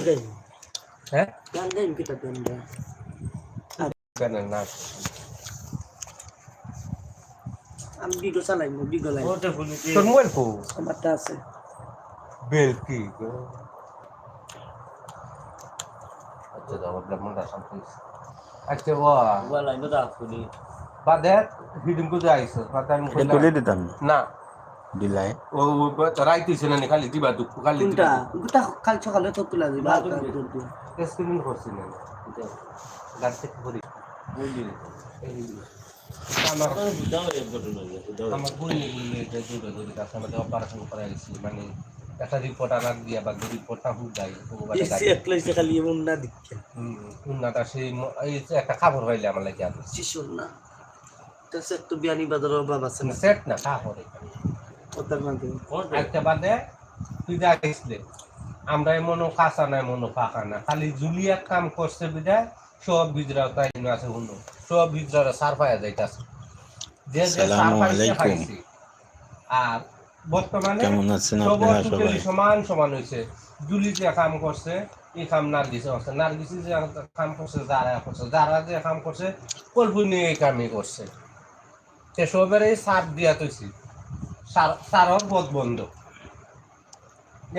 গাইন হ্যাঁ গান গাইন কিতা গান গাইন কেন না আমি বিগো চালাইম বিগো লাইন ওটা শুনেছি তোর মোবাইল ফো আমারটা আছে বেল কি গো? আচ্ছা দাও আপনার মনটা শান্ত হয়েছে আচ্ছা ও বলা আমি তো শুনি বাদে হিডিম করে আইছো বাদে আমি এটা কইলাম, তুলে দিতাম না দিলাই ও রাইতেছে না নি, খালি দিবা দুঃখ খালি কোনটা গোটা কাল সকালে তো তুলা দিবা। স্ক্রিন করছি না গাছ থেকে ঘটনা বুঝাও আমার বই এটা দূরে দূরে কাছে আমাদের অপারেশন করা গেছি মানে একটা রিপোর্ট আনার দিয়া বা রিপোর্টটা হুক একলাইছে খালি এমন না দিচ্ছে উন্নাটা সেই এই যে একটা কাপড় হইলে আমার লাগে আর শিশুর না তাছে একটু বিয়ানি বাজার না সেট না একটা বাদে তুই যা আমরা এমনও কাঁচা না এমনও পাকা না। খালি জুলিয়া কাম করছে বিদায় সব বিজরা তাই আছে হুনো সব বিজরা সার পায়া যাইতাছে। যে যে সার পাইছে আর বর্তমানে সব সবাই। সমান সমান হয়েছে জুলি যে কাম করছে এই কাম নার্গিসে করছে। নার্গিসে যে কাম করছে যারা করছে যারা যে কাম করছে কল্পনি এই কামই করছে। সে সবের এই সার দিয়া তৈছি সারর পথ বন্ধ।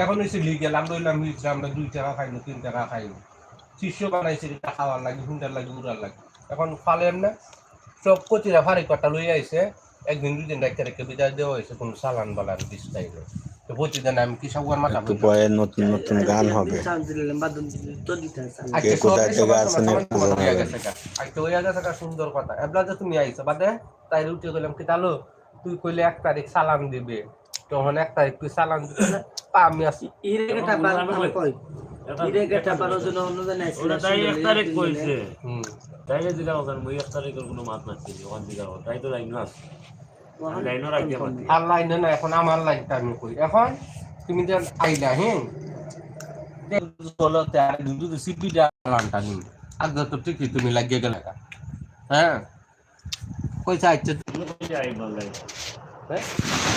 এখন হয়েছে লিগেল আমরা হইলাম মিত্র আমরা দুই টাকা খাইনি তিন টাকা খাইনি শিষ্য বানাইছে এটা খাওয়ার লাগে হুন্ডার লাগে উড়ার লাগে। এখন ফালেন না সব কচিরা ফারি কটা লই আইছে একদিন দুদিন রেখে রেখে বিদায় দেওয়া হয়েছে কোনো চালান বালান টাইমে তো প্রতিদিন আমি কি মাথা পরে নতুন নতুন গান হবে। কে কোথায় থেকে আসেন একটু জানাবেন। আচ্ছা ওই সুন্দর কথা। এবলা যে তুমি আইছো বাদে তাই উঠে গেলাম কি তালো? তুই কইলে এক তারিখ সালাম দিবে। তখন এক তারিখ তুই সালাম দিতে না পা আমি আসি ইরে গেটা বার ভালো কই? ইরে গেটা বারো জন অনুদান আছে ওটা তাই এক তারিখ কইছে। হুম। তাই দিলাম ওখানে মই এক তারিখের কোনো মাত নাচ্ছি ওখান থেকে তাই তো আছে। রাখতে পারতি আর লাইনে না এখন আমার লাইনটা আমি কই এখন তুমি যে আইলা হ্যাঁ সিপিটা নি আগে তো ঠিকই তুমি লাগিয়ে গেলে হ্যাঁ? কইছা আইছে। হ্যাঁ তো